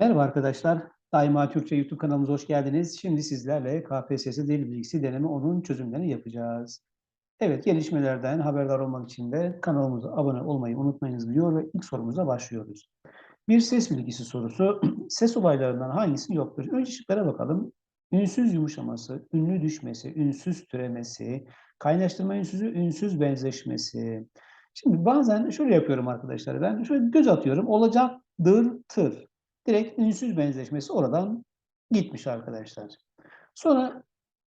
Merhaba arkadaşlar. Daima Türkçe YouTube kanalımıza hoş geldiniz. Şimdi sizlerle KPSS Dil Bilgisi deneme onun çözümlerini yapacağız. Evet, gelişmelerden haberdar olmak için de kanalımıza abone olmayı unutmayınız diyor ve ilk sorumuza başlıyoruz. Bir ses bilgisi sorusu. Ses olaylarından hangisi yoktur? Önce şıklara bakalım. Ünsüz yumuşaması, ünlü düşmesi, ünsüz türemesi, kaynaştırma ünsüzü, ünsüz benzeşmesi. Şimdi bazen şöyle yapıyorum arkadaşlar. Ben şöyle göz atıyorum. Olacaktır, tır. Direkt ünsüz benzeşmesi oradan gitmiş arkadaşlar. Sonra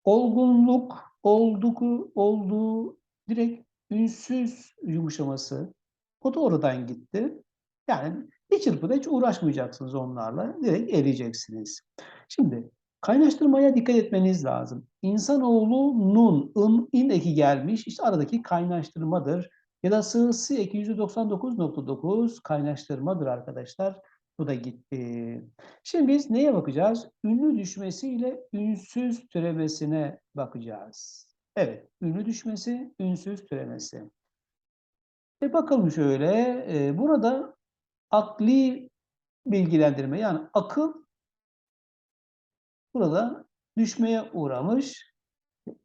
olgunluk, olduku, olduğu direkt ünsüz yumuşaması o da oradan gitti. Yani bir çırpıda hiç uğraşmayacaksınız onlarla. Direkt eleyeceksiniz. Şimdi kaynaştırmaya dikkat etmeniz lazım. İnsanoğlunun ın, in eki gelmiş. İşte aradaki kaynaştırmadır. Ya da sığsı eki %99.9 kaynaştırmadır arkadaşlar. Bu da gitti. Şimdi biz neye bakacağız? Ünlü düşmesiyle ünsüz türemesine bakacağız. Evet, ünlü düşmesi, ünsüz türemesi. E bakalım şöyle, e, burada akli bilgilendirme yani akıl burada düşmeye uğramış.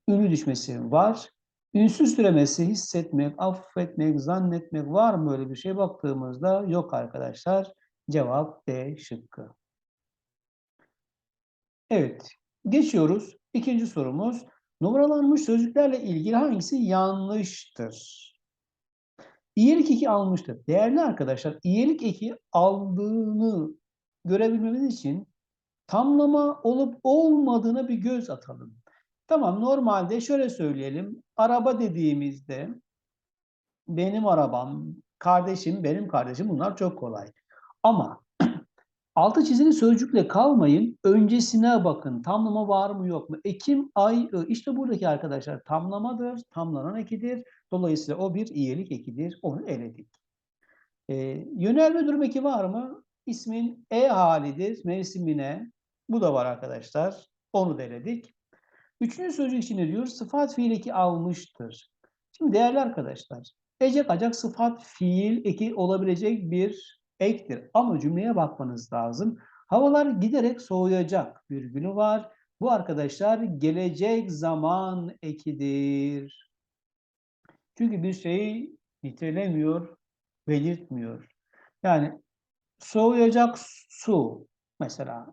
Ünlü düşmesi var. Ünsüz türemesi hissetmek, affetmek, zannetmek var mı öyle bir şey baktığımızda yok arkadaşlar. Cevap D şıkkı. Evet, geçiyoruz. İkinci sorumuz. Numaralanmış sözcüklerle ilgili hangisi yanlıştır? İyelik eki almıştır. Değerli arkadaşlar, iyelik eki aldığını görebilmemiz için tamlama olup olmadığına bir göz atalım. Tamam, normalde şöyle söyleyelim. Araba dediğimizde benim arabam, kardeşim, benim kardeşim bunlar çok kolay. Ama altı çizili sözcükle kalmayın. Öncesine bakın. Tamlama var mı yok mu? Ekim, ay, ı. İşte buradaki arkadaşlar tamlamadır. Tamlanan ekidir. Dolayısıyla o bir iyilik ekidir. Onu eledik. Ee, yönelme durum eki var mı? İsmin e halidir. Mevsimine. Bu da var arkadaşlar. Onu da eledik. Üçüncü sözcük için ne diyor? Sıfat fiil eki almıştır. Şimdi değerli arkadaşlar, ecek acak sıfat fiil eki olabilecek bir ektir. Ama cümleye bakmanız lazım. Havalar giderek soğuyacak virgülü var. Bu arkadaşlar gelecek zaman ekidir. Çünkü bir şeyi nitelemiyor, belirtmiyor. Yani soğuyacak su mesela.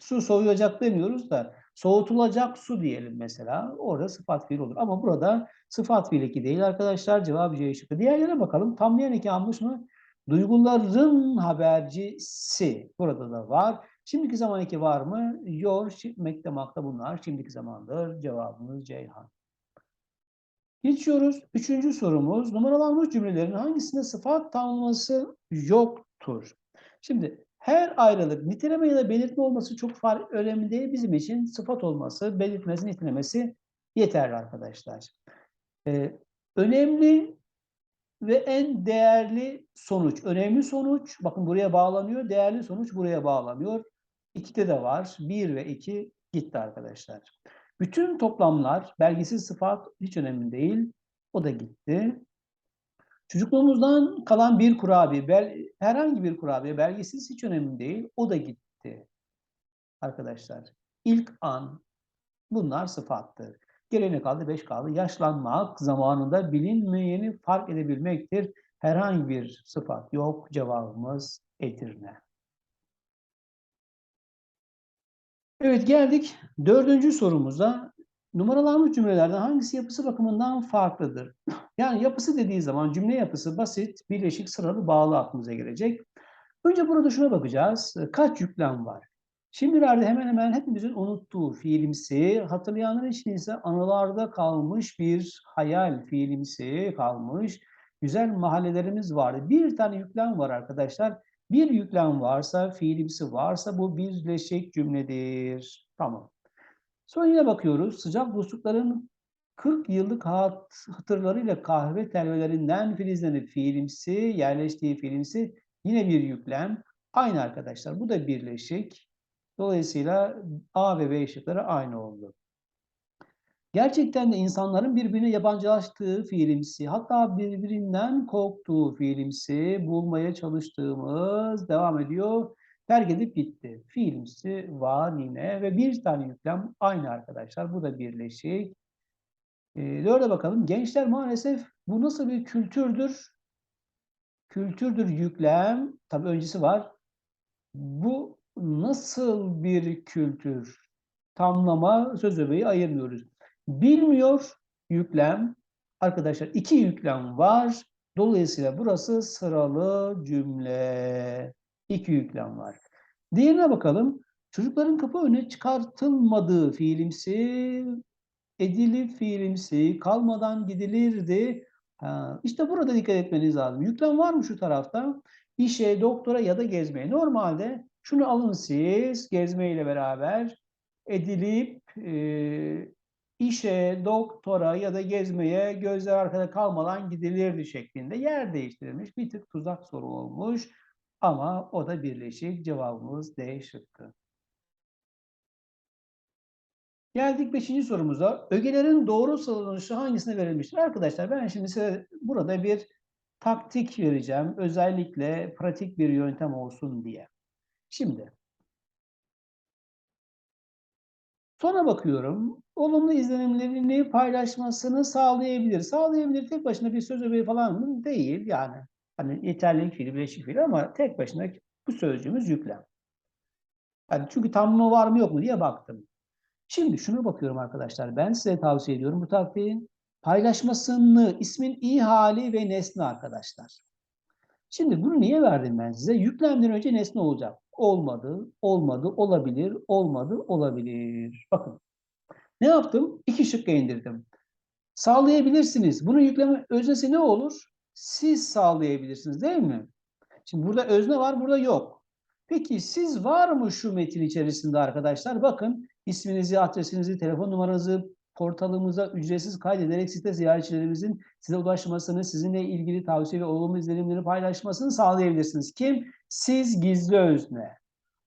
Su soğuyacak demiyoruz da soğutulacak su diyelim mesela. Orada sıfat fiil olur. Ama burada sıfat fiil eki değil arkadaşlar. Cevabı C şıkkı. Diğerlerine bakalım. Tamlayan eki almış mı? Duyguların habercisi burada da var. Şimdiki zaman eki var mı? Yor, mektemakta bunlar. Şimdiki zamandır. Cevabımız Ceyhan. Geçiyoruz. Üçüncü sorumuz. Numaralanmış cümlelerin hangisinde sıfat tamlaması yoktur? Şimdi her ayrılık niteleme ya da belirtme olması çok fark önemli değil. Bizim için sıfat olması, belirtmesi, nitelemesi yeterli arkadaşlar. Ee, önemli ve en değerli sonuç. Önemli sonuç, bakın buraya bağlanıyor. Değerli sonuç buraya bağlanıyor. İkide de var. Bir ve iki gitti arkadaşlar. Bütün toplamlar, belgesiz sıfat hiç önemli değil. O da gitti. Çocukluğumuzdan kalan bir kurabiye, bel, herhangi bir kurabiye, belgesiz hiç önemli değil. O da gitti. Arkadaşlar, ilk an bunlar sıfattır. Gelene kaldı, beş kaldı. Yaşlanmak zamanında bilinmeyeni fark edebilmektir. Herhangi bir sıfat yok. Cevabımız Edirne. Evet geldik dördüncü sorumuza. Numaralanmış cümlelerden hangisi yapısı bakımından farklıdır? Yani yapısı dediği zaman cümle yapısı basit, birleşik, sıralı, bağlı aklımıza gelecek. Önce burada şuna bakacağız. Kaç yüklem var? Şimdilerde hemen hemen hepimizin unuttuğu fiilimsi, hatırlayanlar için ise anılarda kalmış bir hayal fiilimsi kalmış güzel mahallelerimiz vardı. Bir tane yüklem var arkadaşlar. Bir yüklem varsa, fiilimsi varsa bu birleşik cümledir. Tamam. Sonra yine bakıyoruz. Sıcak dostlukların 40 yıllık hatırlarıyla kahve telvelerinden filizlenip fiilimsi, yerleştiği fiilimsi yine bir yüklem. Aynı arkadaşlar. Bu da birleşik. Dolayısıyla A ve B şıkları aynı oldu. Gerçekten de insanların birbirine yabancılaştığı fiilimsi, hatta birbirinden korktuğu fiilimsi bulmaya çalıştığımız devam ediyor. terk edip gitti. Fiilimsi var yine ve bir tane yüklem aynı arkadaşlar. Bu da birleşik. E, dörde bakalım. Gençler maalesef bu nasıl bir kültürdür? Kültürdür yüklem. Tabii öncesi var. Bu nasıl bir kültür? Tamlama söz öbeği ayırmıyoruz. Bilmiyor yüklem. Arkadaşlar iki yüklem var. Dolayısıyla burası sıralı cümle. İki yüklem var. Diğerine bakalım. Çocukların kapı önüne çıkartılmadığı fiilimsi, edilip fiilimsi, kalmadan gidilirdi. Ha, işte burada dikkat etmeniz lazım. Yüklem var mı şu tarafta? İşe, doktora ya da gezmeye. Normalde şunu alın siz gezmeyle beraber edilip e, işe, doktora ya da gezmeye gözler arkada kalmadan gidilirdi şeklinde yer değiştirilmiş. Bir tık tuzak soru olmuş ama o da birleşik cevabımız D şıkkı. Geldik beşinci sorumuza. Ögelerin doğru sıralanışı hangisine verilmiştir? Arkadaşlar ben şimdi size burada bir taktik vereceğim. Özellikle pratik bir yöntem olsun diye. Şimdi Sonra bakıyorum, olumlu izlenimlerini paylaşmasını sağlayabilir. Sağlayabilir tek başına bir söz öbeği falan? Değil yani. Hani yeterlilik fiili, bileşik fiili ama tek başına bu sözcüğümüz yüklem. Yani çünkü tamamı var mı yok mu diye baktım. Şimdi şuna bakıyorum arkadaşlar. Ben size tavsiye ediyorum bu taktiğin paylaşmasını, ismin iyi hali ve nesne arkadaşlar. Şimdi bunu niye verdim ben size? Yüklemden önce nesne olacak. Olmadı, olmadı, olabilir, olmadı, olabilir. Bakın. Ne yaptım? İki şıkka indirdim. Sağlayabilirsiniz. Bunun yükleme öznesi ne olur? Siz sağlayabilirsiniz değil mi? Şimdi burada özne var, burada yok. Peki siz var mı şu metin içerisinde arkadaşlar? Bakın isminizi, adresinizi, telefon numaranızı portalımıza ücretsiz kaydederek site ziyaretçilerimizin size ulaşmasını, sizinle ilgili tavsiye ve olumlu izlenimleri paylaşmasını sağlayabilirsiniz. Kim? Siz gizli özne.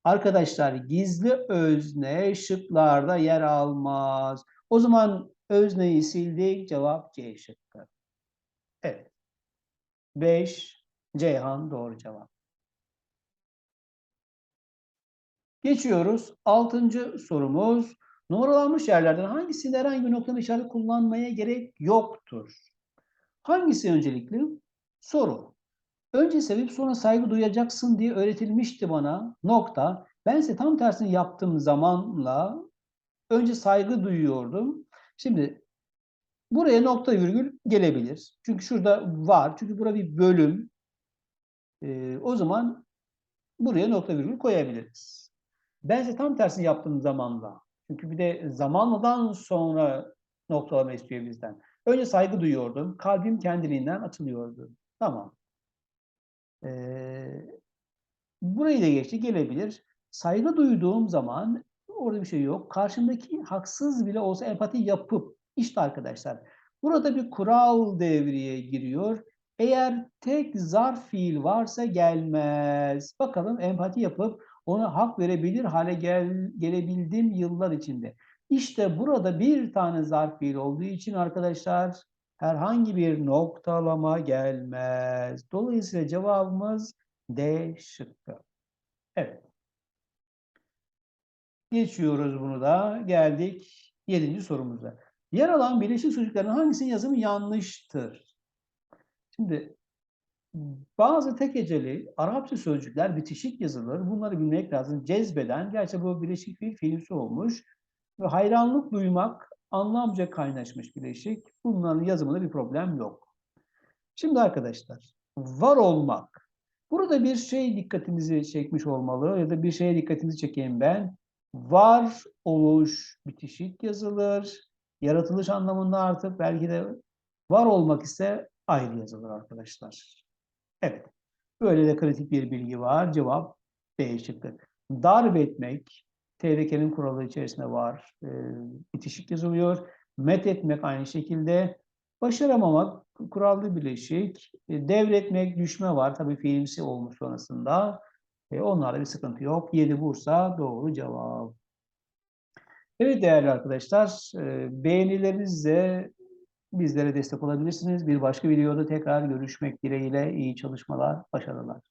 Arkadaşlar gizli özne şıklarda yer almaz. O zaman özneyi sildik. Cevap C şıkkı. Evet. 5. Ceyhan doğru cevap. Geçiyoruz. Altıncı sorumuz. Numaralanmış yerlerden hangisinde herhangi bir noktanın işareti kullanmaya gerek yoktur? Hangisi öncelikli? Soru. Önce sevip sonra saygı duyacaksın diye öğretilmişti bana. Nokta. Ben ise tam tersini yaptığım zamanla önce saygı duyuyordum. Şimdi buraya nokta virgül gelebilir. Çünkü şurada var. Çünkü burada bir bölüm. Ee, o zaman buraya nokta virgül koyabiliriz. Ben ise tam tersini yaptığım zamanla. Çünkü bir de zamanladan sonra noktalama istiyor bizden. Önce saygı duyuyordum. Kalbim kendiliğinden açılıyordu. Tamam. Ee, burayı da geçti gelebilir. Saygı duyduğum zaman orada bir şey yok. Karşımdaki haksız bile olsa empati yapıp işte arkadaşlar burada bir kural devreye giriyor. Eğer tek zarf fiil varsa gelmez. Bakalım empati yapıp ona hak verebilir hale gel, gelebildim yıllar içinde. İşte burada bir tane zarf fiil olduğu için arkadaşlar herhangi bir noktalama gelmez. Dolayısıyla cevabımız D şıkkı. Evet. Geçiyoruz bunu da. Geldik yedinci sorumuza. Yer alan birleşik sözcüklerin hangisinin yazımı yanlıştır? Şimdi bazı tek heceli Arapça sözcükler bitişik yazılır. Bunları bilmek lazım. Cezbeden, gerçi bu bileşik bir fiilsi olmuş. Ve hayranlık duymak anlamca kaynaşmış bileşik. Bunların yazımında bir problem yok. Şimdi arkadaşlar, var olmak. Burada bir şey dikkatinizi çekmiş olmalı ya da bir şeye dikkatinizi çekeyim ben. Var oluş bitişik yazılır. Yaratılış anlamında artık belki de var olmak ise ayrı yazılır arkadaşlar. Evet. Böyle de kritik bir bilgi var. Cevap B şıkkı. Darp etmek, TRK'nin kuralı içerisinde var. E, bitişik yazılıyor. Met etmek aynı şekilde. Başaramamak, kurallı bileşik. E, devretmek, düşme var. Tabii fiilimsi olmuş sonrasında. E, onlarda bir sıkıntı yok. 7 Bursa doğru cevap. Evet değerli arkadaşlar, beğenilerinizle bizlere destek olabilirsiniz. Bir başka videoda tekrar görüşmek dileğiyle iyi çalışmalar, başarılar.